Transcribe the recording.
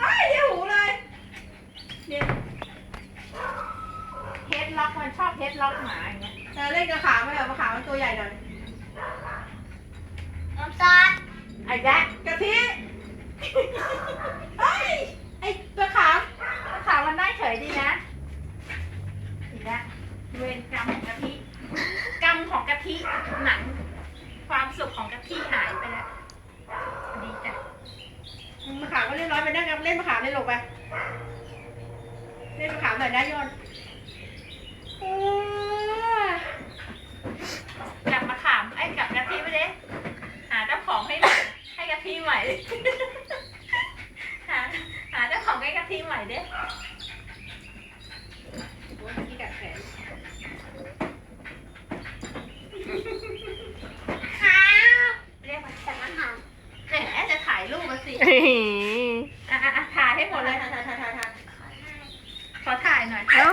ไอ้เหี้ยหูเลยเนี่ยเฮดล็อกมันชอบเฮดล็อกหมาอย่างเงี้ยเออเล่นกับขาไหมเหรอขามันตัวใหญ่หน่อยน้ำซอสไอ้แจ๊ะกะทิเอ้ยไอ้ตัวขาวขาวมันได้เฉยดีนะอีกแล้วเวรกรรมของกะทิกรรมของกะทิหนัง ความสุขของกะทิหายไปแล้วดีจ้ะ มะขามก็เรียบร้อย ไปนั่งกับเล่นมะขามเล่นลงไป เล่นมะขามหน่อยนะโยนเออจับมาขามไอ้กลับกะทิไปเลยหาเจ้าของให้ใหม่ให้กะทิใหม่ หาหาเจ้าของให้กะทิใหม่เด้โอ้ยที่กัดแขนข้าวเรียกมาแต่มะขามแหมจะถ่ายรูปมาสิ อะอะอะถ่ายให้หมดเลย ถ่ายถ่ายถ่ายถ่ายขอถ่ายหน่อยเนาะ